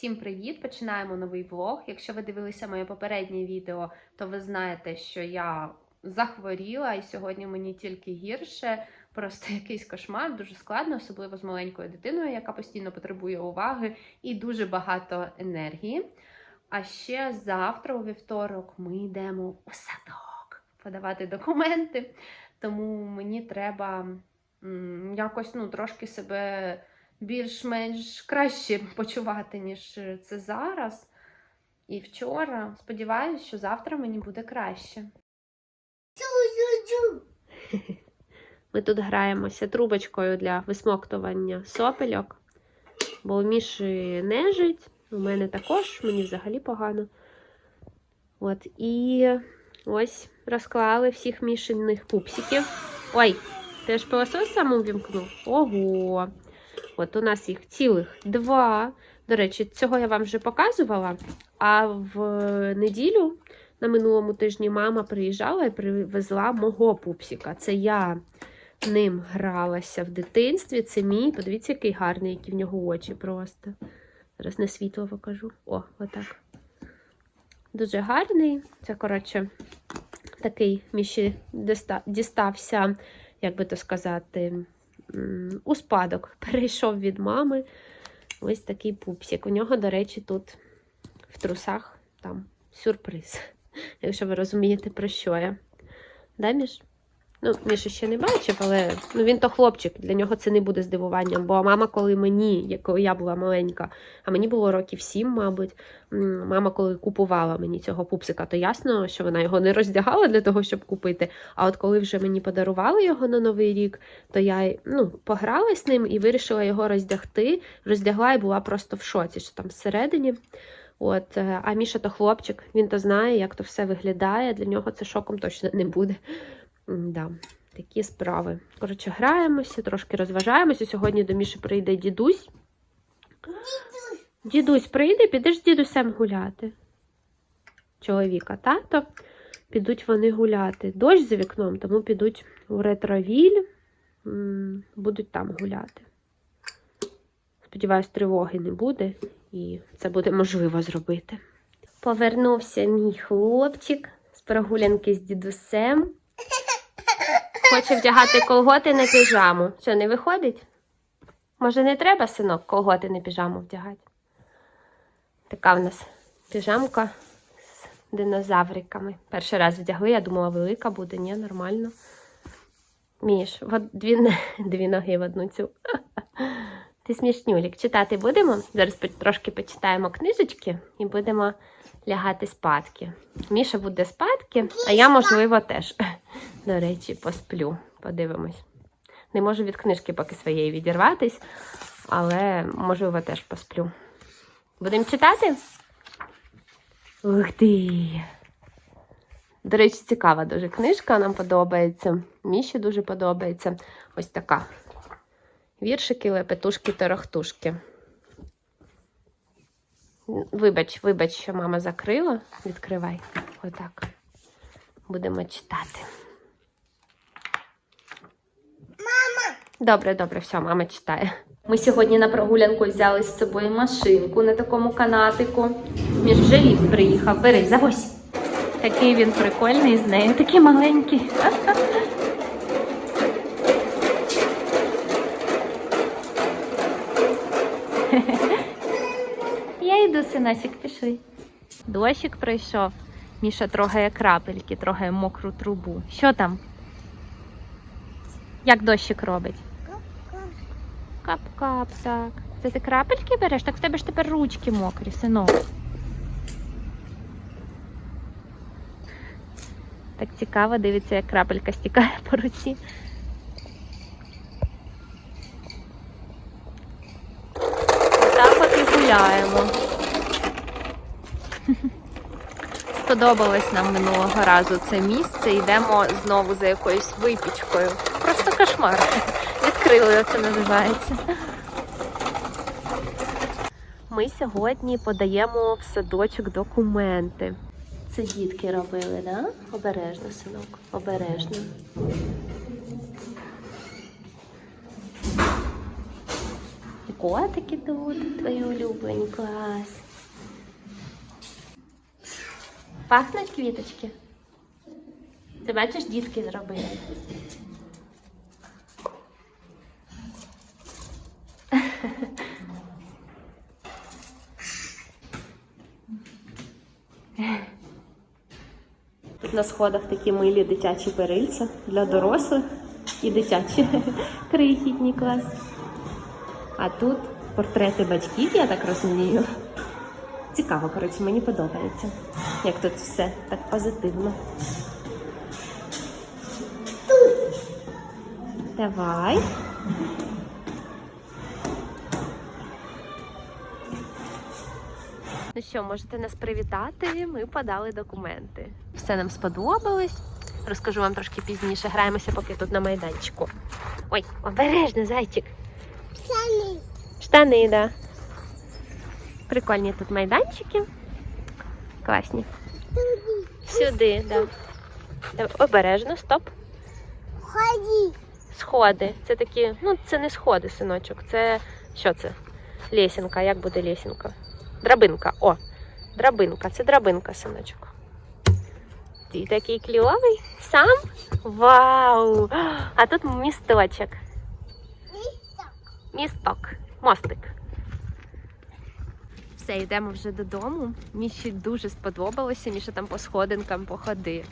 Всім привіт! Починаємо новий влог. Якщо ви дивилися моє попереднє відео, то ви знаєте, що я захворіла, і сьогодні мені тільки гірше. Просто якийсь кошмар, дуже складно, особливо з маленькою дитиною, яка постійно потребує уваги і дуже багато енергії. А ще завтра, у вівторок, ми йдемо у садок подавати документи. Тому мені треба якось ну, трошки себе більш-менш краще почувати, ніж це зараз. І вчора. Сподіваюся, що завтра мені буде краще. Ми тут граємося трубочкою для висмоктування сопельок, бо у Міші нежить, у мене також, мені взагалі погано. От, і ось розклали всіх мішаних пупсиків. Ой, ти ж пилосос сам увімкнув? Ого! От у нас їх цілих два. До речі, цього я вам вже показувала. А в неділю на минулому тижні мама приїжджала і привезла мого пупсика. Це я ним гралася в дитинстві. Це мій. Подивіться, який гарний, які в нього очі просто. Зараз на світло покажу. О, отак. Дуже гарний. Це, коротше, такий міші дістався, як би то сказати, у спадок. Перейшов від мами. Ось такий пупсик. У нього, до речі, тут в трусах там сюрприз. Якщо ви розумієте, про що я. Да, Міш? Ну, Міша ще не бачив, але ну, він то хлопчик, для нього це не буде здивуванням. Бо мама, коли мені, коли я була маленька, а мені було років сім, мабуть, мама, коли купувала мені цього пупсика, то ясно, що вона його не роздягала для того, щоб купити. А от коли вже мені подарували його на Новий рік, то я ну, погралась з ним і вирішила його роздягти. Роздягла і була просто в шоці, що там всередині. От, е, а Міша то хлопчик, він то знає, як то все виглядає. Для нього це шоком точно не буде. Да, такі справи. Коротше, граємося, трошки розважаємося. Сьогодні до Міші прийде дідусь. Дідусь прийде, підеш з дідусем гуляти. Чоловіка, тато. Підуть вони гуляти. Дощ за вікном, тому підуть у ретровіль, будуть там гуляти. Сподіваюсь, тривоги не буде, і це буде можливо зробити. Повернувся мій хлопчик з прогулянки з дідусем. Хоче вдягати колготи на піжаму. Що, не виходить? Може, не треба, синок, колготи на піжаму вдягати? Така в нас піжамка з динозавриками. Перший раз вдягли, я думала, велика буде, ні, нормально. Міш, от дві, дві ноги в одну цю. Ти смішнюлік. Читати будемо? Зараз трошки почитаємо книжечки і будемо лягати спадки. Міша буде спадки, а я, можливо, теж, до речі, посплю. Подивимось. Не можу від книжки поки своєї відірватись, але, можливо, теж посплю. Будемо читати? Ух ти! До речі, цікава дуже книжка, нам подобається. Міші дуже подобається. Ось така. Віршики, лепетушки, торохтушки. Вибач, вибач, що мама закрила. Відкривай. Отак. Будемо читати. Мама! Добре, добре, все, мама читає. Ми сьогодні на прогулянку взяли з собою машинку на такому канатику. Між вже приїхав. Бери, завозь. Такий він прикольний з нею, такий маленький. Йду, синасік, пішли. Дощик прийшов. Міша трогає крапельки, трогає мокру трубу. Що там? Як дощик робить? Кап-кап, так. Це ти крапельки береш? Так в тебе ж тепер ручки мокрі, синок. Так цікаво, дивиться, як крапелька стікає по руці. Так от і гуляємо. Сподобалось нам минулого разу це місце. Йдемо знову за якоюсь випічкою. Просто кошмар. Відкрили це називається. Ми сьогодні подаємо в садочок документи. Це дітки робили, да? Обережно, синок, обережно. І котики тут, твої улюблені, клас. Пахнуть квіточки? Ти бачиш, дітки зробили. Тут на сходах такі милі дитячі перильця для дорослих і дитячі крихітні клас. А тут портрети батьків, я так розумію. Цікаво, коротше, мені подобається, як тут все так позитивно. Давай. Ну що, можете нас привітати? Ми подали документи. Все нам сподобалось. Розкажу вам трошки пізніше. Граємося поки тут на майданчику. Ой, обережно, зайчик. Штани. Штани, да. Прикольні тут майданчики. Класні. Сюди, да. Обережно, стоп. Ходи. Сходи. Це такі, ну, це не сходи, синочок. Це що це? Лесінка. Як буде лесінка? Драбинка. О, драбинка. Це драбинка, синочок. Ти такий кльовий. Сам? Вау! А тут місточок. Місток. Місток, мостик. Все, йдемо вже додому. Міші дуже сподобалося. Міша там по сходинкам походив.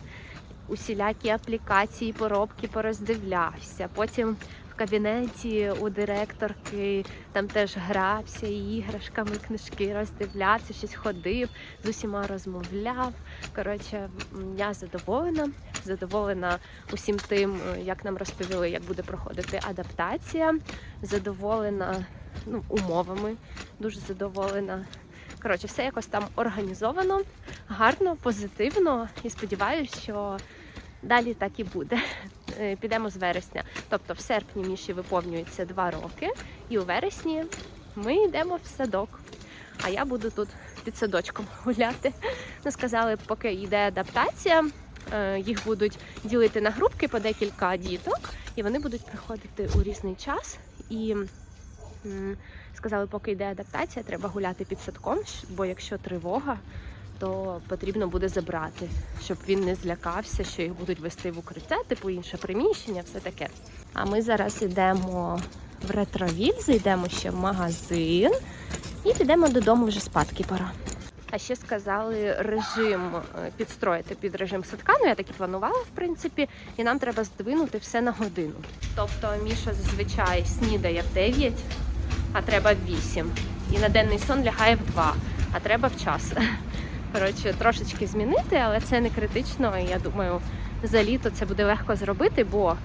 Усілякі аплікації, поробки пороздивлявся. Потім в кабінеті у директорки там теж грався, іграшками, книжки роздивлявся, щось ходив, з усіма розмовляв. Коротше, я задоволена, задоволена усім тим, е, як нам розповіли, як буде проходити адаптація задоволена ну, умовами, дуже задоволена. Коротше, все якось там організовано, гарно, позитивно і сподіваюся, що далі так і буде. Е, Підемо з вересня. Тобто в серпні Міші виповнюється два роки, і у вересні ми йдемо в садок. А я буду тут під садочком гуляти. Ну, сказали, поки йде адаптація, е, їх будуть ділити на групки по декілька діток, і вони будуть приходити у різний час. І сказали, поки йде адаптація, треба гуляти під садком, бо якщо тривога, то потрібно буде забрати, щоб він не злякався, що їх будуть вести в укриття, типу інше приміщення, все таке. А ми зараз йдемо в ретровіль, зайдемо ще в магазин і підемо додому вже спадки пора. А ще сказали режим е, підстроїти під режим садка. Ну я так і планувала, в принципі, і нам треба здвинути все на годину. Тобто Міша зазвичай снідає в 9, а треба в 8. І на денний сон лягає в 2, а треба в час. Коротше, трошечки змінити, але це не критично. І я думаю, за літо це буде легко зробити, бо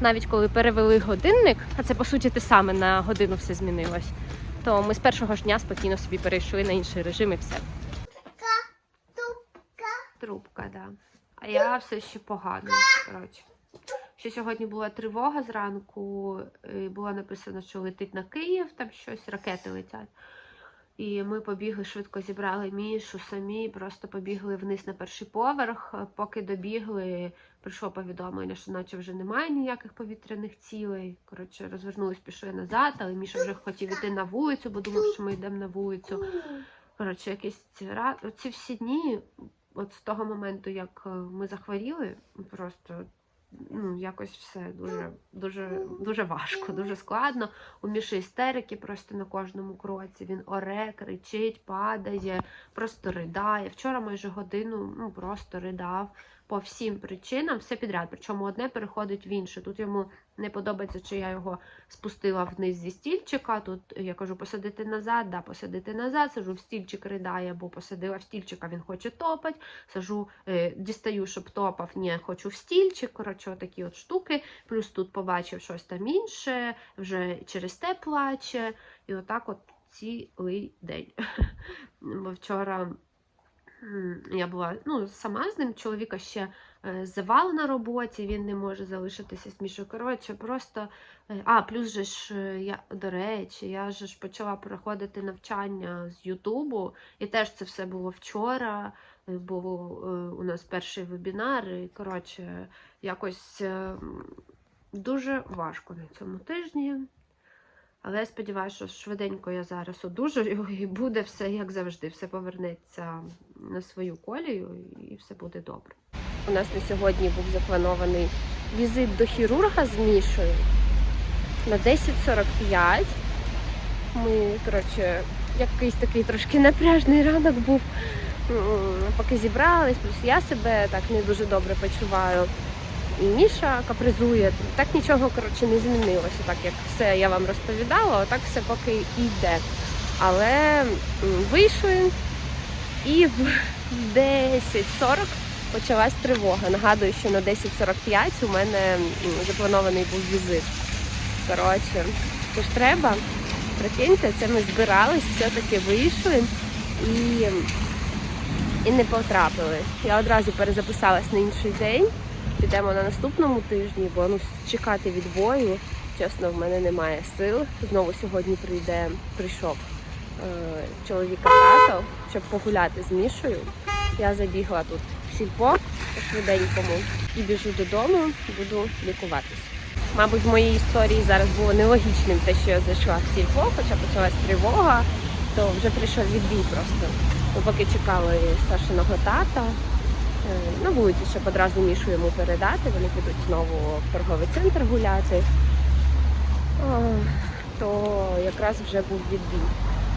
навіть коли перевели годинник, а це по суті те саме на годину все змінилось, то ми з першого ж дня спокійно собі перейшли на інший режим і все. Трубка, да. А я все ще погано. Коротше. Ще сьогодні була тривога зранку, було написано, що летить на Київ, там щось, ракети летять. І ми побігли, швидко зібрали мішу самі, просто побігли вниз на перший поверх. Поки добігли, прийшло повідомлення, що наче вже немає ніяких повітряних цілей. Коротше, розвернулись, пішли назад, але Міша вже хотів іти на вулицю, бо думав, що ми йдемо на вулицю. Коротше, якісь ці всі дні, от з того моменту, як е, ми захворіли, просто ну, якось все дуже, дуже, дуже важко, дуже складно. У Міші істерики просто на кожному кроці. Він оре, кричить, падає, просто ридає. Вчора майже годину ну, просто ридав по всім причинам, все підряд. Причому одне переходить в інше. Тут йому не подобається, чи я його спустила вниз зі стільчика. Тут я кажу, посадити назад, да, посадити назад, сажу в стільчик, ридає, бо посадила в стільчика, він хоче топать. Сажу, е, дістаю, щоб топав, ні, хочу в стільчик. Коротше, такі от штуки. Плюс тут побачив щось там інше, вже через те плаче. І отак от цілий день. Бо вчора. Я була ну, сама з ним, чоловіка ще е, завал на роботі, він не може залишитися з Мішою. Коротше, просто. е, А, плюс же ж, е, я, до речі, я ж почала проходити навчання з Ютубу, і теж це все було вчора. Був у нас перший вебінар, і коротше, якось дуже важко на цьому тижні. Але я сподіваюся, що швиденько я зараз одужаю і буде все як завжди, все повернеться на свою колію і все буде добре. У нас на сьогодні був запланований візит до хірурга з Мішою на 10.45. Ми, коротше, якийсь такий трошки напряжний ранок був. Поки зібрались, плюс я себе так не дуже добре почуваю. І Міша капризує. Так нічого коротше не змінилося, так як все я вам розповідала, отак все поки йде. Але вийшли і в 10.40 почалась тривога. Нагадую, що на 10.45 у мене запланований був візит. Коротше, це ж треба. Прикиньте, це ми збирались, все-таки вийшли і, і не потрапили. Я одразу перезаписалась на інший день. Підемо на наступному тижні, бо ну чекати відбою, чесно, в мене немає сил. Знову сьогодні прийде, прийшов е, чоловіка тато, щоб погуляти з Мішою. Я забігла тут в сільпо швиденькому і біжу додому, буду лікуватись. Мабуть, в моїй історії зараз було нелогічним те, що я зайшла в сільпо, хоча почалась тривога, то вже прийшов відбій просто. Ми поки чекали Сашиного тата на вулиці, щоб одразу Мішу йому передати. Вони підуть знову в торговий центр гуляти. То якраз вже був відбій.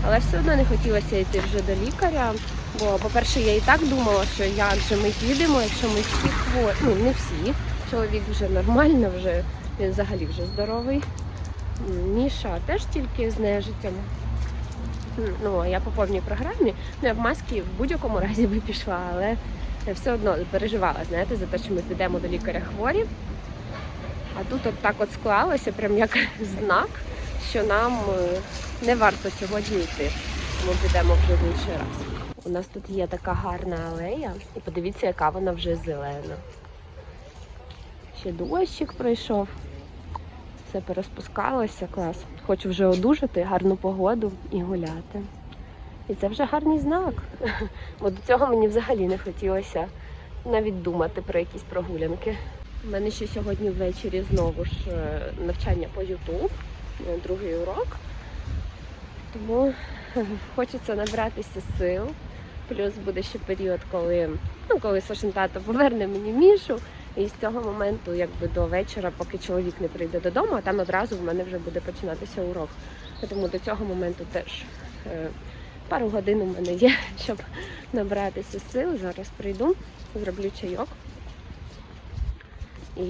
Але все одно не хотілося йти вже до лікаря. Бо, по-перше, я і так думала, що як же ми їдемо, якщо ми всі хворі. Ну, не всі. Чоловік вже нормально, вже він взагалі вже здоровий. Міша теж тільки з нежиттям. Ну, я по повній програмі. Ну, я в масці в будь-якому разі би пішла, але я все одно переживала, знаєте, за те, що ми підемо до лікаря хворі. А тут от так от склалося, прям як знак, що нам е, не варто сьогодні йти. Ми підемо вже в інший раз. У нас тут є така гарна алея, і подивіться, яка вона вже зелена. Ще дощик пройшов. Все порозпускалося, клас. Хочу вже одужати, гарну погоду і гуляти. І це вже гарний знак. Бо до цього мені взагалі не хотілося навіть думати про якісь прогулянки. У мене ще сьогодні ввечері знову ж е, навчання по YouTube, е, другий урок. Тому е, хочеться набратися сил. Плюс буде ще період, коли, ну, коли Сашин тато поверне мені мішу. І з цього моменту, якби до вечора, поки чоловік не прийде додому, а там одразу в мене вже буде починатися урок. Тому до цього моменту теж пару годин у мене є, щоб набратися сил. Зараз прийду, зроблю чайок і,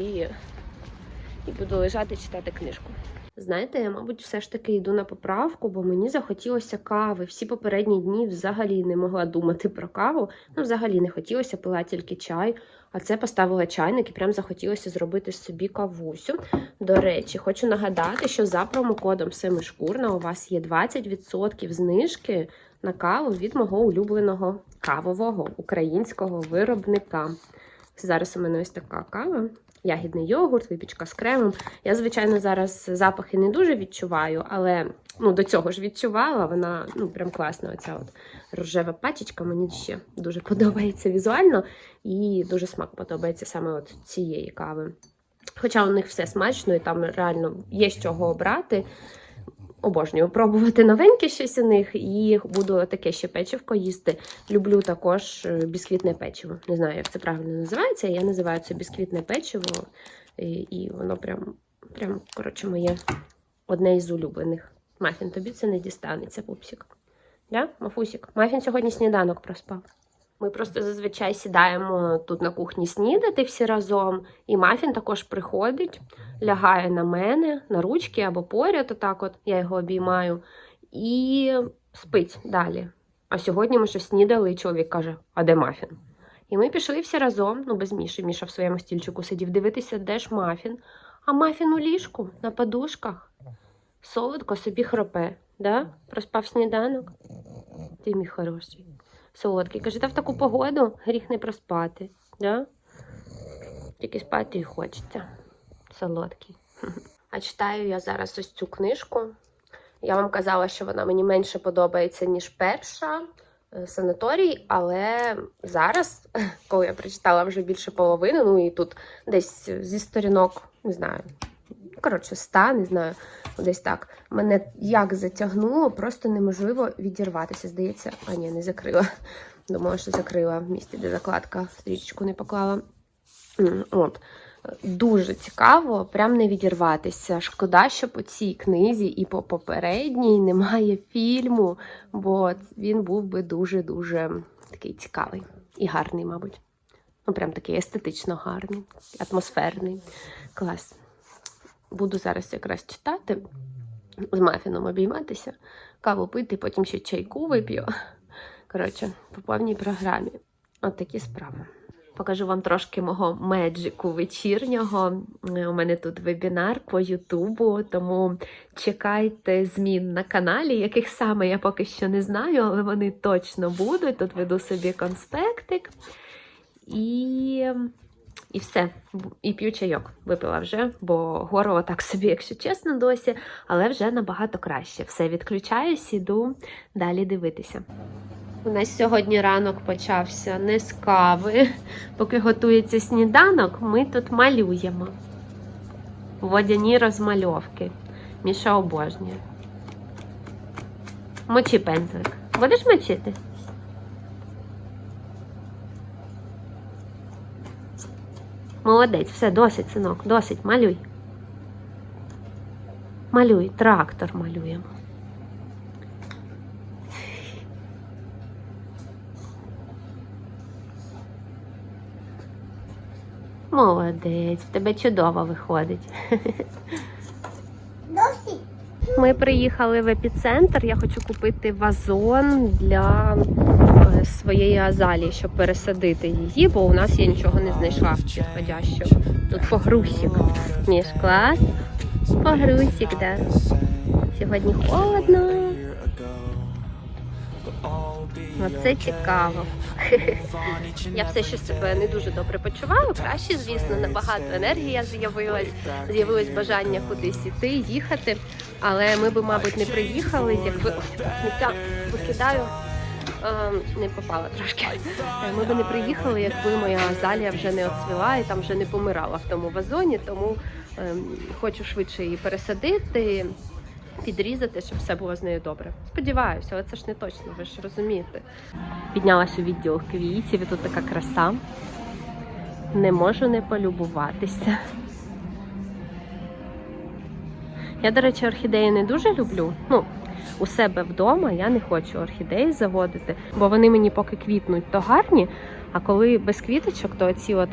і буду лежати читати книжку. Знаєте, я, мабуть, все ж таки йду на поправку, бо мені захотілося кави. Всі попередні дні взагалі не могла думати про каву. Ну, взагалі не хотілося, пила тільки чай. А це поставила чайник і прям захотілося зробити собі кавусю. До речі, хочу нагадати, що за промокодом Семишкурна у вас є 20% знижки на каву від мого улюбленого кавового українського виробника. Зараз у мене ось така кава. Ягідний йогурт, випічка з кремом. Я, звичайно, зараз запахи не дуже відчуваю, але ну, до цього ж відчувала. Вона ну, прям класна. Оця от рожева пачечка. Мені ще дуже подобається візуально, і дуже смак подобається саме от цієї кави. Хоча у них все смачно, і там реально є з чого обрати. Обожнюю пробувати новеньке щось у них, і буду таке ще печивко їсти. Люблю також е, бісквітне печиво. Не знаю, як це правильно називається. Я називаю це бісквітне печиво, і, і воно прям, прям, коротше, моє одне із улюблених. Мафін, тобі це не дістанеться, пупсик. Да? Мафусік? Мафін сьогодні сніданок проспав. Ми просто зазвичай сідаємо тут на кухні снідати всі разом, і Мафін також приходить, лягає на мене, на ручки або поряд, отак от я його обіймаю, і спить далі. А сьогодні ми щось снідали, і чоловік каже: А де Мафін? І ми пішли всі разом, ну без Міші. Міша в своєму стільчику сидів дивитися, де ж Мафін. А Мафін у ліжку на подушках. Солодко собі хропе, да? Проспав сніданок. Ти мій хороший. Солодкий. Каже, та в таку погоду гріх не проспати. Да? Тільки спати і хочеться. Солодкий. А читаю я зараз ось цю книжку. Я вам казала, що вона мені менше подобається, ніж перша е, санаторій, але зараз, коли я прочитала вже більше половини, ну і тут десь зі сторінок, не знаю, коротше, 100, не знаю, десь так. Мене як затягнуло, просто неможливо відірватися. Здається, а ні, не закрила. Думала, що закрила в місці, де закладка, стрічку не поклала. От. Дуже цікаво, прям не відірватися. Шкода, що по цій книзі і по попередній немає фільму, бо він був би дуже-дуже такий цікавий і гарний, мабуть. Ну, прям такий естетично гарний, атмосферний. Клас. Буду зараз якраз читати, з мафіном обійматися, каву пити, потім ще чайку вип'ю. Коротше, по повній програмі. От такі справи. Покажу вам трошки мого меджику вечірнього. Е, У мене тут вебінар по Ютубу, тому чекайте змін на каналі, яких саме я поки що не знаю, але вони точно будуть. Тут веду собі конспектик. І, і все. І п'ю чайок. Випила вже, бо горло так собі, якщо чесно, досі, але вже набагато краще. Все, відключаюсь, іду далі дивитися. У нас сьогодні ранок почався не з кави. Поки готується сніданок, ми тут малюємо. Водяні розмальовки. Міша обожнює. Мочи пензлик. Будеш мочити? Молодець, все, досить, синок, досить, малюй. Малюй, трактор малюємо. Молодець, в тебе чудово виходить. Ми приїхали в епіцентр. Я хочу купити вазон для своєї азалії, щоб пересадити її, бо у нас я нічого не знайшла підходящого. Тут погрузчик. Ніж клас. Погрузчик, да. Сьогодні холодно. Оце цікаво. Я все ще себе не дуже добре почуваю. Краще, звісно, набагато енергія з'явилась, з'явилось бажання кудись іти, їхати. Але ми би, мабуть, не приїхали, якби сміття викидаю. Е, Не попала трошки. Е, Ми би не приїхали, якби моя азалія вже не оцвіла і там вже не помирала в тому вазоні. Тому ем, хочу швидше її пересадити, підрізати, щоб все було з нею добре. Сподіваюся, але це ж не точно, ви ж розумієте. Піднялась у відділ квітів, і тут така краса. Не можу не полюбуватися. Я, до речі, орхідеї не дуже люблю. Ну, у себе вдома я не хочу орхідеї заводити, бо вони мені поки квітнуть, то гарні. А коли без квіточок, то ці от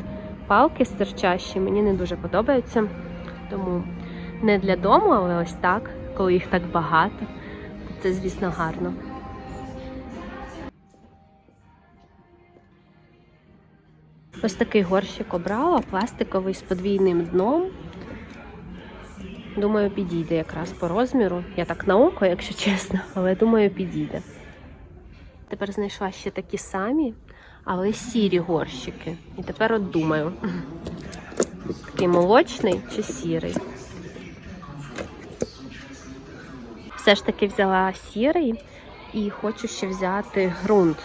палки стирчащі мені не дуже подобаються. Тому не для дому, але ось так, коли їх так багато, то це, звісно, гарно. Ось такий горщик обрала, пластиковий з подвійним дном. Думаю, підійде якраз по розміру. Я так на око, якщо чесно, але думаю, підійде. Тепер знайшла ще такі самі, але сірі горщики. І тепер от думаю, такий молочний чи сірий. Все ж таки взяла сірий і хочу ще взяти ґрунт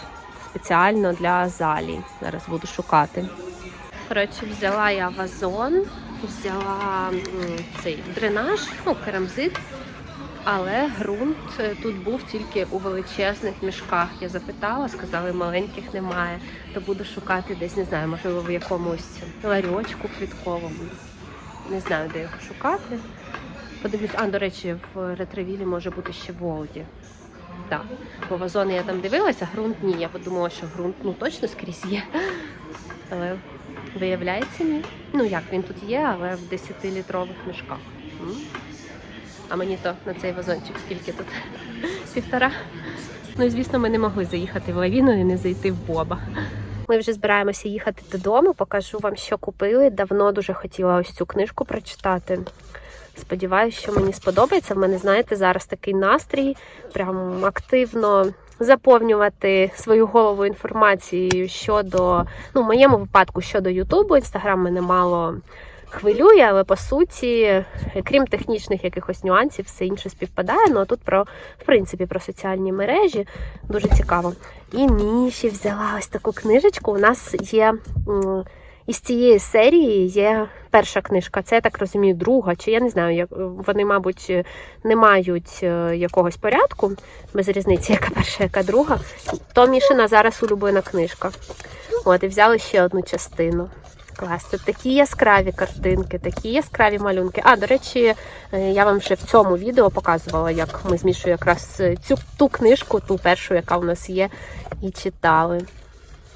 спеціально для азалій. Зараз буду шукати. Коротше, взяла я вазон, взяла цей дренаж, ну, керамзит, але ґрунт е, тут був тільки у величезних мішках. Я запитала, сказали, маленьких немає. То буду шукати десь, не знаю, можливо, в якомусь ларьочку квітковому. Не знаю, де його шукати. Подивлюсь, а, до речі, в ретривілі може бути ще Волді. Так, бо вазони я там дивилася, ґрунт ні. Я подумала, що ґрунт ну точно скрізь є. Але виявляється, ні. Ну як він тут є, але в 10-літрових мішках. А мені то на цей вазончик скільки тут? Півтора. Ну і звісно, ми не могли заїхати в лавіну і не зайти в Боба. Ми вже збираємося їхати додому. Покажу вам, що купили. Давно дуже хотіла ось цю книжку прочитати. Сподіваюся, що мені сподобається. В мене, знаєте, зараз такий настрій, прям активно заповнювати свою голову інформацією щодо, ну, в моєму випадку щодо Ютубу. Інстаграм мене мало хвилює, але по суті, крім технічних якихось нюансів, все інше співпадає. Ну а тут про, в принципі, про соціальні мережі дуже цікаво. І Міші взяла ось таку книжечку. У нас є м, із цієї серії є перша книжка, це я так розумію, друга, чи я не знаю, як вони, мабуть, не мають е, якогось порядку, без різниці, яка перша, яка друга. То Мішина зараз улюблена книжка. От, і взяли ще одну частину. Клас, тут такі яскраві картинки, такі яскраві малюнки. А, до речі, е, я вам вже в цьому відео показувала, як ми з Мішою якраз е, цю ту книжку, ту першу, яка у нас є, і читали.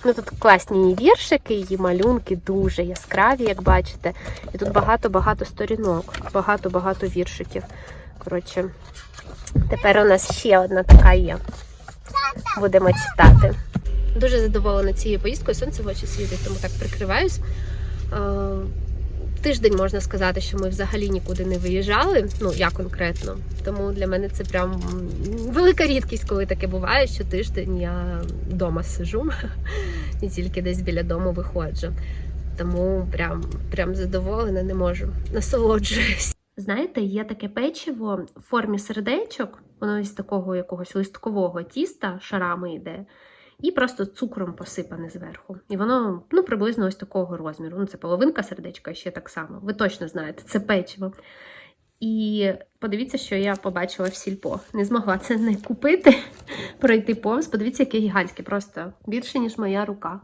Ну, тут класні її віршики, її малюнки дуже яскраві, як бачите. І тут багато-багато сторінок, багато-багато віршиків. Коротше, тепер у нас ще одна така є. Будемо читати. Дуже задоволена цією поїздкою. Сонце в очі світить, тому так прикриваюсь. Тиждень можна сказати, що ми взагалі нікуди не виїжджали. Ну я конкретно. Тому для мене це прям велика рідкість, коли таке буває, що тиждень я вдома сижу і тільки десь біля дому виходжу. Тому прям, прям задоволена, не можу. Насолоджуюсь. Знаєте, є таке печиво в формі сердечок, воно із такого якогось листкового тіста шарами йде, і просто цукром посипане зверху. І воно ну, приблизно ось такого розміру. Ну, це половинка сердечка, ще так само. Ви точно знаєте, це печиво. І подивіться, що я побачила в сільпо. Не змогла це не купити, пройти повз. Подивіться, яке гігантське, просто більше, ніж моя рука.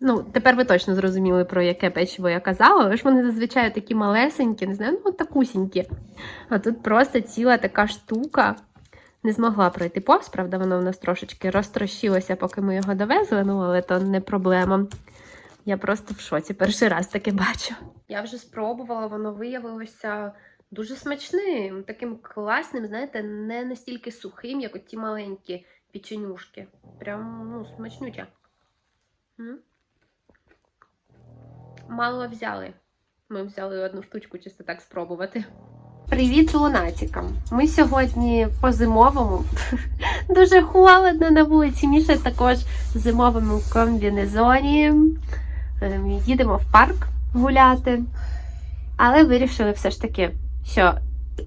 Ну, тепер ви точно зрозуміли, про яке печиво я казала, але ж вони зазвичай такі малесенькі, не знаю, ну такусінькі. А тут просто ціла така штука. Не змогла пройти повз, правда, воно в нас трошечки розтрощилося, поки ми його довезли, ну але то не проблема. Я просто в шоці, перший раз таке бачу. Я вже спробувала, воно виявилося дуже смачним, таким класним, знаєте, не настільки сухим, як от ті маленькі печенюшки. Прям ну, смачнютя. М? Мало взяли. Ми взяли одну штучку чисто так спробувати. Привіт лунатикам! Ми сьогодні по зимовому. Дуже холодно на вулиці. Міша також в зимовому комбінезоні. Ем, Їдемо в парк гуляти. Але вирішили все ж таки, що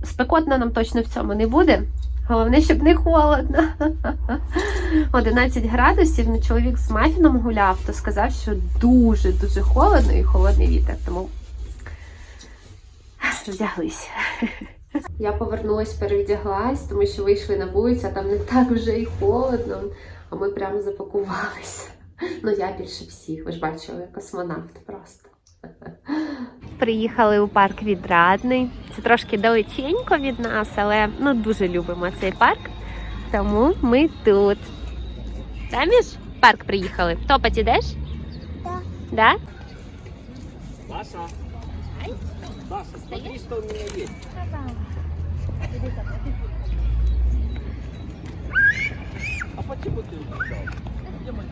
спекотно нам точно в цьому не буде. Головне, щоб не холодно. 11 градусів. Ну, чоловік з мафіном гуляв, то сказав, що дуже-дуже холодно і холодний вітер. Тому вдяглись. Я повернулась, перевдяглась, тому що вийшли на вулицю, а там не так вже і холодно. А ми прямо запакувалися. Ну, я більше всіх, ви ж бачили, космонавт просто. Приїхали у парк відрадний. Це трошки далеченько від нас, але ну дуже любимо цей парк. Тому ми тут. Самі ж в парк приїхали. Топать ідеш? Да. Да? Даша. Даша, смотри, что у меня есть. А почему ты убежал? Где мой-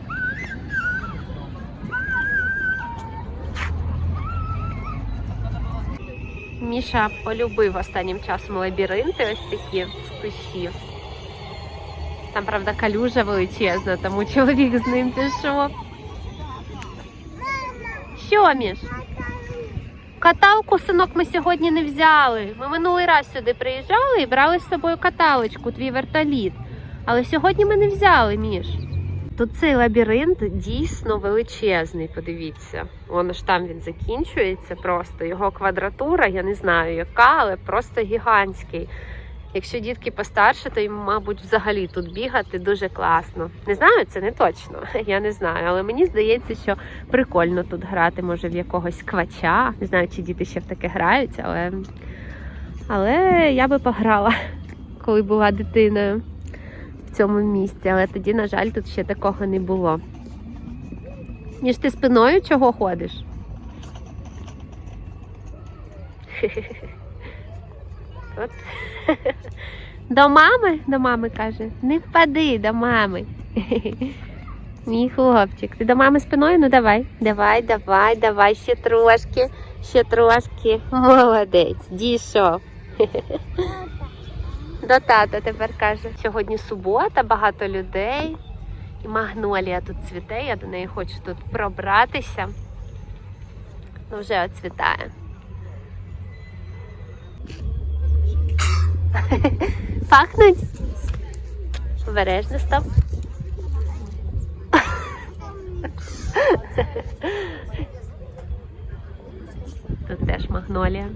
Міша полюбив останнім часом лабіринти ось такі з кущів. Там, правда, калюжа величезна, тому чоловік з ним пішов. Що, Міш? Каталку, синок, ми сьогодні не взяли. Ми минулий раз сюди приїжджали і брали з собою каталочку, твій вертоліт. Але сьогодні ми не взяли, Міш. Тут цей лабіринт дійсно величезний, подивіться. Воно ж там він закінчується просто. Його квадратура, я не знаю яка, але просто гігантський. Якщо дітки постарше, то їм, мабуть, взагалі тут бігати дуже класно. Не знаю, це не точно. Я не знаю, але мені здається, що прикольно тут грати, може, в якогось квача. Не знаю, чи діти ще в таке грають, але, але я би пограла, коли була дитиною в цьому місці. Але тоді, на жаль, тут ще такого не було. Ніж ти спиною чого ходиш? От. До мами, до мами каже, не впади до мами. Мій хлопчик. Ти до мами спиною? Ну давай. Давай, давай, давай, ще трошки, ще трошки. Молодець, дійшов. До тата тепер каже. Сьогодні субота, багато людей. І магнолія тут цвіте, я до неї хочу тут пробратися. Ну, вже оцвітає. Пахнуть? Обережно стоп. Тут теж магнолія.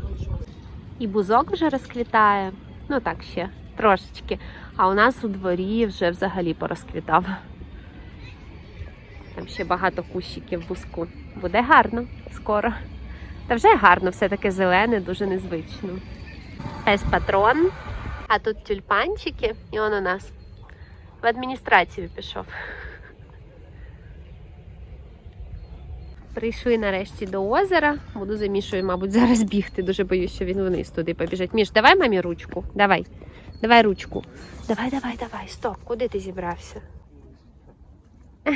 І бузок вже розквітає. Ну так ще трошечки. А у нас у дворі вже взагалі порозквітав. Там ще багато кущиків бузку. Буде гарно скоро. Та вже гарно, все таке зелене, дуже незвично. Пес патрон, а тут тюльпанчики, і он у нас в адміністрацію пішов. Прийшли нарешті до озера. Буду за Мішою, мабуть, зараз бігти. Дуже боюсь, що він вниз туди побіжить. Міш, давай мамі ручку. Давай. Давай ручку. Давай, давай, давай. Стоп, куди ти зібрався?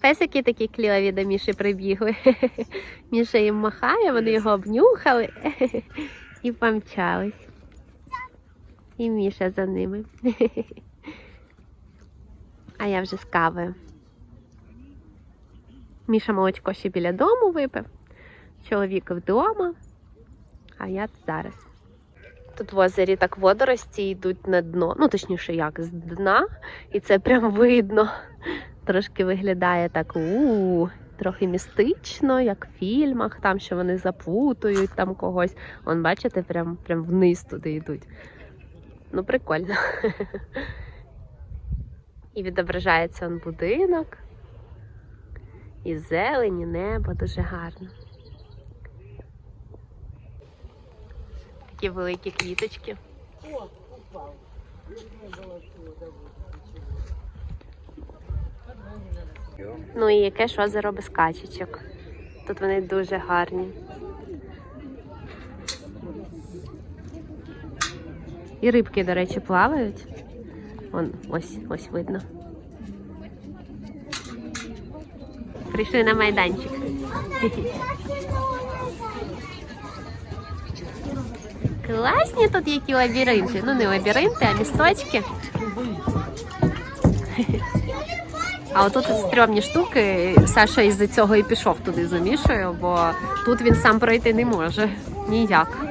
Песики такі кльові до Міші прибігли. Міша їм махає, вони його обнюхали і помчались. І Міша за ними. А я вже з кавою. Міша молочко ще біля дому випив, чоловік вдома, а я зараз. Тут в озері так водорості йдуть на дно, ну точніше, як з дна, і це прям видно. Трошки виглядає так у-у-трохи містично, як в фільмах, там що вони запутують там когось. Вон, бачите, прям, прям вниз туди йдуть. Ну, прикольно. І відображається он будинок. І зелень, і небо дуже гарно. Такі великі квіточки. Ну і яке ж озеро без качечок. Тут вони дуже гарні. І рибки, до речі, плавають. Вон, ось, ось видно. Прийшли на майданчик. Класні тут які лабіринти. Ну, не лабіринти, а місточки. А отут стрьомні штуки. Саша із-за цього і пішов туди за Мішою, бо тут він сам пройти не може. Ніяк.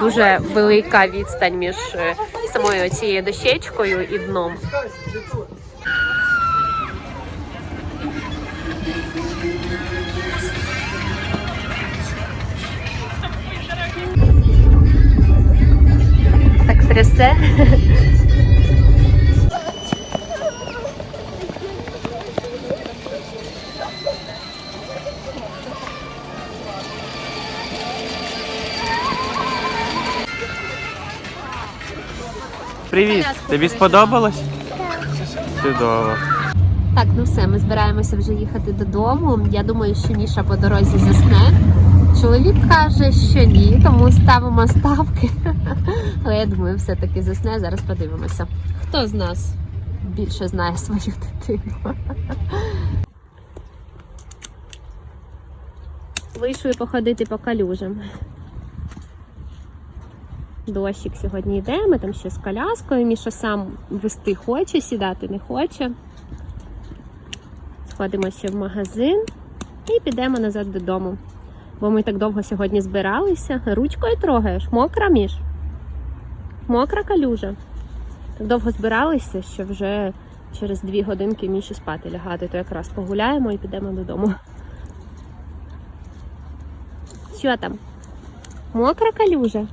Дуже велика відстань між е, самою цією дощечкою і дном. Так трясе. Привіт! Тобі сподобалось? Чудово. Так, ну все, ми збираємося вже їхати додому. Я думаю, що Міша по дорозі засне. Чоловік каже, що ні, тому ставимо ставки. Але я думаю, все-таки засне. Зараз подивимося. Хто з нас більше знає свою дитину? Вийшли походити по калюжам. Дощик сьогодні йде, ми там ще з коляскою. Міша сам вести хоче, сідати не хоче. Сходимо ще в магазин і підемо назад додому. Бо ми так довго сьогодні збиралися. Ручкою трогаєш. Мокра між. Мокра калюжа. Так довго збиралися, що вже через дві годинки міші спати лягати, то якраз погуляємо і підемо додому. Що там? Мокра калюжа?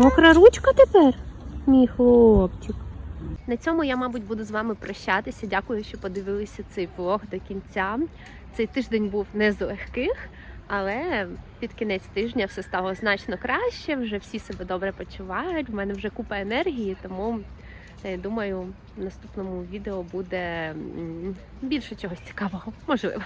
Мокра ручка тепер? Мій хлопчик. На цьому я, мабуть, буду з вами прощатися. Дякую, що подивилися цей влог до кінця. Цей тиждень був не з легких, але під кінець тижня все стало значно краще. Вже всі себе добре почувають. В мене вже купа енергії, тому е, думаю, в наступному відео буде більше чогось цікавого. Можливо.